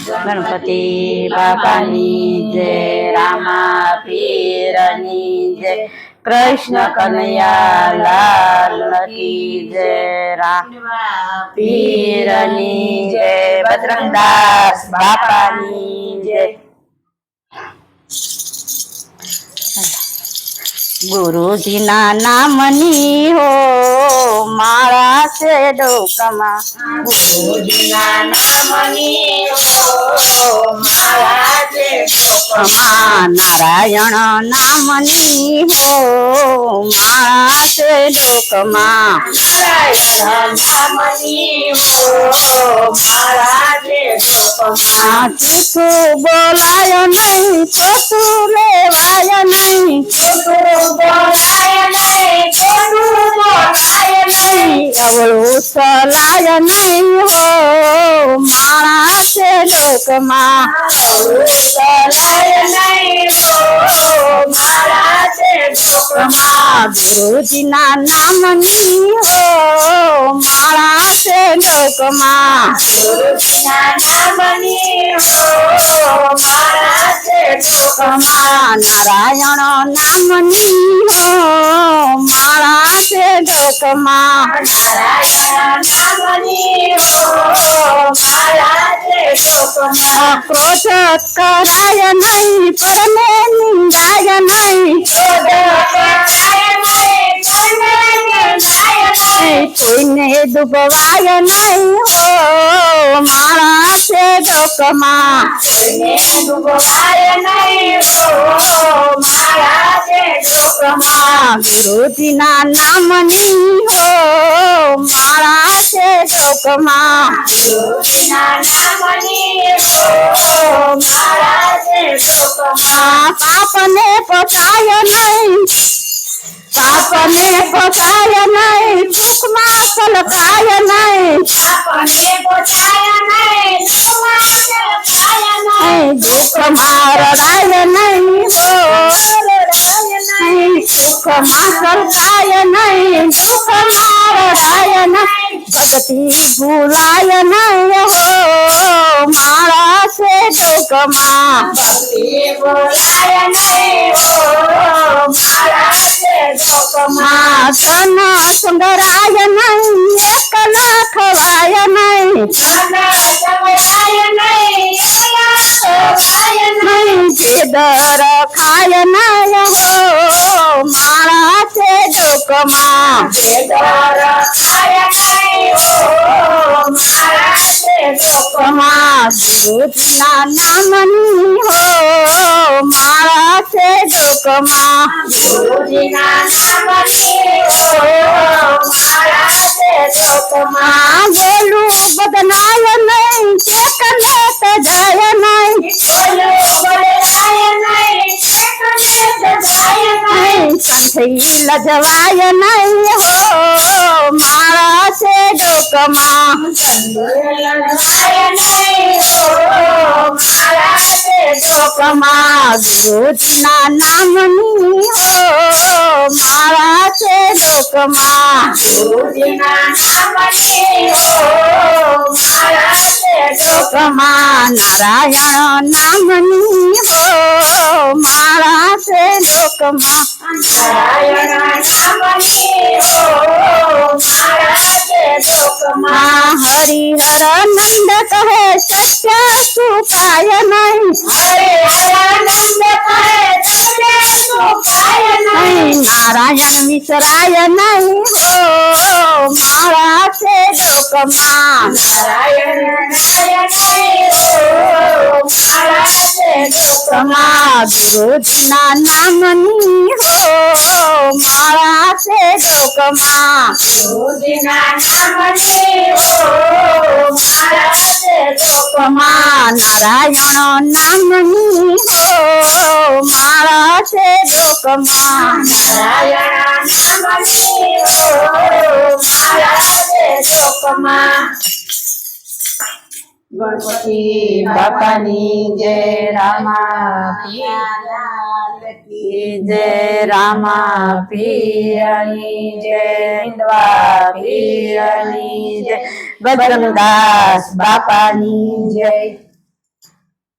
ગણપતિ બાપાની જય રામા પીરની જય, કૃષ્ણ કનૈયા લાલ કી જય રામ પીરની જય, બજરંગદાસ બાપાની જય. ગુરુજીના નામની હો મારા છે ડોકમાં ગુરુજીના નામની હો મારા છે ડોકમાં નારાયણ હો મારા છે ડોકમાં નારાયણ નામની હો મારા છે ડોકમાં બોલાય નહીં ખોટું લેવાય નહીં બોલાય નહીં બોલાય નહીં અવળું ચલાય નહીં હો માણા છે લોકમાં ચલાય નહીં હો માણા છે લોકમાં હો માળા છે લોકમાં ગુરુજીના નામની લોકમાં નારાયણ નામની હો મારા છે લોકમાં ક્રોધ કરાય નહીં પરમે નિંદાય નહીં. કોઈને ડૂબવાય નહીં ડોકમાં ગુરુજીના નામની હો, મારા છે ડોકમાં પાપને પચાય નહીં. પાપને પચાય નહીં. દુઃખમાં સલકાય નહીં. નહીં સુખમાં સલકાય નહીં દુઃખમાં રડાય નહીં ભક્તિ ભૂલાય નહીં હો મારા છે ભક્તિ ભૂલાય નહીં હો મારા છે ધન સુંદરાય નહીં હો મારા નામની હો મારા છે દુઃખમાં. ગુરુજીના નામની હો કંઠી લજવાય નહીં હો, મારા છે ડોકમાં. ડોકમાં ગુરુજીના નામની હો, મારા છે ડોકમાં. ગુરુજીના નામની હો, મારા છે ડોકમાં, નારાયણ નામની હો ડોકમાં હરિહર નંદ કહે સત્ય સુપાય નહીં નારાયણ વિસરાય નહીં હો મારા છે ડોકમાં નારાયણ ગુરુજીના નામની હો માળા છે ડોકમાં ગુરુજીના નામની હો મારા છે ડોકમાં નારાયણ નામની હો માળા છે ડોકમાં નારાયણ નામની હો માળા છે ડોકમાં ગણપતિ બાપાની જય રામા જય રામા પિયની જય હિન્દવા પિયની જય. બજરંગદાસ બાપાની જય.